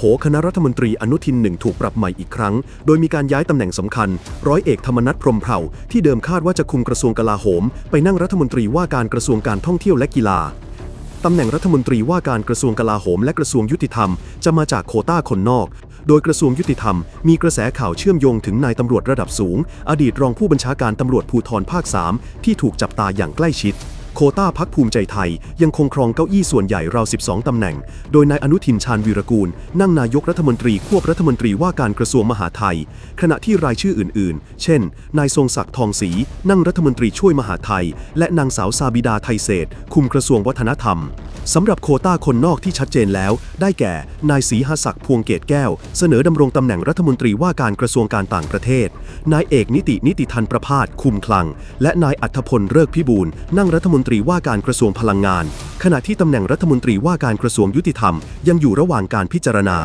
โผคณะรัฐมนตรีอนุทินหนึ่งถูกปรับใหม่อีกครั้ง โดยมีการย้ายตำแหน่งสำคัญ ร้อยเอกธรรมนัฐพรมเผ่า ที่เดิมคาดว่าจะคุมกระทรวงกลาโหม ไปนั่งรัฐมนตรีว่าการกระทรวงการท่องเที่ยวและกีฬาตำแหน่งรัฐมนตรีว่าการกระทรวงกลาโหมและกระทรวงยุติธรรม จะมาจากโคต้าคนนอก โดยกระทรวงยุติธรรมมีกระแสข่าวเชื่อมโยงถึงนายตำรวจระดับสูง อดีตรองผู้บัญชาการตำรวจภูธรภาค 3 ที่ถูกจับตาอย่างใกล้ชิด โควต้าพักภูมิใจไทย ยังคงครองเก้าอี้ส่วนใหญ่ราว 12 ตำแหน่ง โดยนายอนุทินชาญวีรกูล นั่งนายกรัฐมนตรีควบรัฐมนตรีว่าการกระทรวงมหาดไทย ขณะที่รายชื่ออื่นๆ เช่น นายทรงศักดิ์ทองศรีนั่งรัฐมนตรีช่วยมหาดไทย และนางสาวซาบิดาไทยเศรษฐคุมกระทรวงวัฒนธรรม สำหรับโคต้าคนนอกที่ชัดเจนแล้ว ได้แก่ นายศรีหศักดิ์พวงเกตแก้ว เสนอดำรงตำแหน่งรัฐมนตรีว่าการกระทรวงการต่างประเทศ นายเอกนิตินิติทันประพาสคุมคลัง และนายอัธพลเลิกพิบูลนั่งรัฐมนตรีว่าการกระทรวงพลังงาน ขณะที่ตำแหน่งรัฐมนตรีว่าการกระทรวงยุติธรรม ยังอยู่ระหว่างการพิจารณา